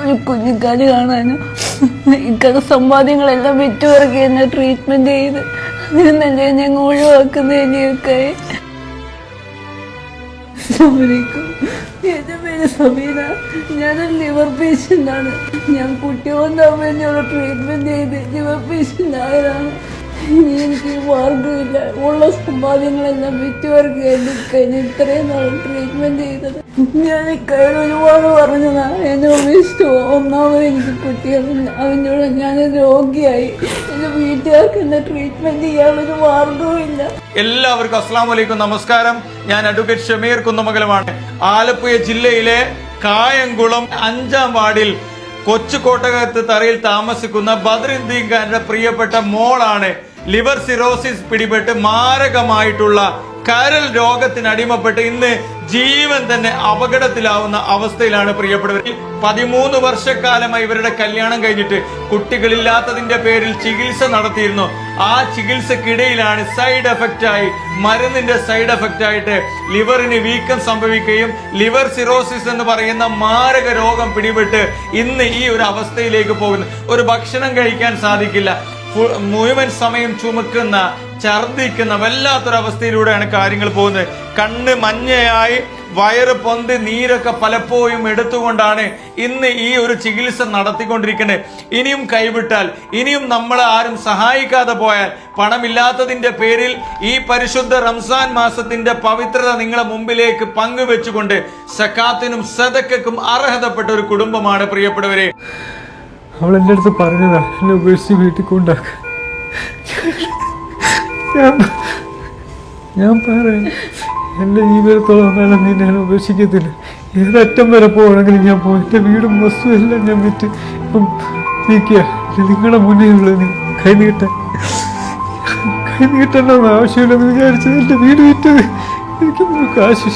ഒരു കുഞ്ഞിക്കാൽ കാണാനും ഇക്കട സമ്പാദ്യങ്ങളെല്ലാം വിറ്റുപറക്കി എന്നെ ട്രീറ്റ്മെന്റ് ചെയ്ത്. അതിനല്ലേ ഞങ്ങൾ. എന്റെ പേര് സമീന ഞാനൊരു ലിവർ പേഷ്യന്റ് ആണ്. ഞാൻ കുട്ടികളുണ്ടാവും വേണ്ടിയുള്ള ട്രീറ്റ്മെന്റ് ചെയ്ത്. ലിവർ പേഷ്യന്റ് ആയതാണ്. എനിക്ക് മാർഗമില്ല ഉള്ള സമ്പാദ്യങ്ങളെല്ലാം വിറ്റവർക്ക് എന്നെ ഇത്രയും നാൾ ട്രീറ്റ്മെന്റ് ചെയ്തത്. ഞാൻ കഴിഞ്ഞ ഒരുപാട് പറഞ്ഞതാണ്. എന്നെ ഉപേക്ഷിച്ചു ഒന്നാമത് എനിക്ക് കുട്ടികളില്ല അവനോട് ഞാൻ രോഗിയായി. എന്റെ വീട്ടുകാർക്ക് എന്നെ ട്രീറ്റ്മെന്റ് ചെയ്യാനൊരു മാർഗവുമില്ല എല്ലാവർക്കും അസ്സാം വലൈക്കും നമസ്കാരം. ഞാൻ അഡ്വക്കേറ്റ് ഷമീർ കുന്നമംഗലമാണ്. ആലപ്പുഴ ജില്ലയിലെ കായംകുളം അഞ്ചാം വാർഡിൽ കൊച്ചു കോട്ടകത്ത് തറയിൽ താമസിക്കുന്ന ബദ്രീൻ ദീൻഖാന്റെ പ്രിയപ്പെട്ട മോളാണ് ലിവർ സിറോസിസ് പിടിപെട്ട് മാരകമായിട്ടുള്ള കരൽ രോഗത്തിന് അടിമപ്പെട്ട് ഇന്ന് ജീവൻ തന്നെ അപകടത്തിലാവുന്ന അവസ്ഥയിലാണ് പ്രിയപ്പെട്ടവർ. പതിമൂന്ന് വർഷക്കാലമായി ഇവരുടെ കല്യാണം കഴിഞ്ഞിട്ട് കുട്ടികളില്ലാത്തതിന്റെ പേരിൽ ചികിത്സ നടത്തിയിരുന്നു. ആ ചികിത്സക്കിടയിലാണ് സൈഡ് എഫക്റ്റ് ആയി മരുന്നിന്റെ സൈഡ് എഫക്റ്റ് ആയിട്ട് ലിവറിന് വീക്കം സംഭവിക്കുകയും ലിവർ സിറോസിസ് എന്ന് പറയുന്ന മാരക രോഗം പിടിപെട്ട് ഇന്ന് ഈ ഒരു അവസ്ഥയിലേക്ക് പോകുന്നു. ഒരു ഭക്ഷണം കഴിക്കാൻ സാധിക്കില്ല. മുഴുവൻ സമയം ചുമക്കുന്ന ഛർദിക്കുന്ന വല്ലാത്തൊരവസ്ഥയിലൂടെയാണ് കാര്യങ്ങൾ പോകുന്നത്. കണ്ണ് മഞ്ഞയായി വയറ് പൊന്ത് നീരൊക്കെ പലപ്പോഴും എടുത്തുകൊണ്ടാണ് ഇന്ന് ഈ ഒരു ചികിത്സ നടത്തിക്കൊണ്ടിരിക്കുന്നത്. ഇനിയും കൈവിട്ടാൽ ഇനിയും നമ്മളെ ആരും സഹായിക്കാതെ പോയാൽ പണമില്ലാത്തതിന്റെ പേരിൽ ഈ പരിശുദ്ധ റംസാൻ മാസത്തിന്റെ പവിത്രത നിങ്ങളെ മുമ്പിലേക്ക് പങ്കുവെച്ചുകൊണ്ട് സക്കാത്തിനും സദക്കക്കും അർഹതപ്പെട്ട ഒരു കുടുംബമാണ് പ്രിയപ്പെട്ടവരെ. അവൾ എന്റെ അടുത്ത് പറഞ്ഞതാ എന്നെ ഉപേക്ഷിച്ച് വീട്ടിൽ കൊണ്ടാക്കാം ഞാൻ പറയാം എന്റെ ജീവിതത്തോളം കാലം നീ ഞാൻ ഉപേക്ഷിക്കത്തില്ല. ഏതറ്റം വരെ പോകണമെങ്കിലും ഞാൻ പോകും എന്റെ വീടും വസ്തുവും എല്ലാം ഞാൻ വിറ്റ് ഇപ്പം നിൽക്കുക. നിങ്ങളുടെ മുന്നിൽ ഉള്ളത് കൈ നീട്ടാൻ കൈ നീട്ടണ്ടെന്ന് ആവശ്യമില്ലെന്ന് വിചാരിച്ചത് എന്റെ വീട് വിറ്റത്. എനിക്ക് കാശ്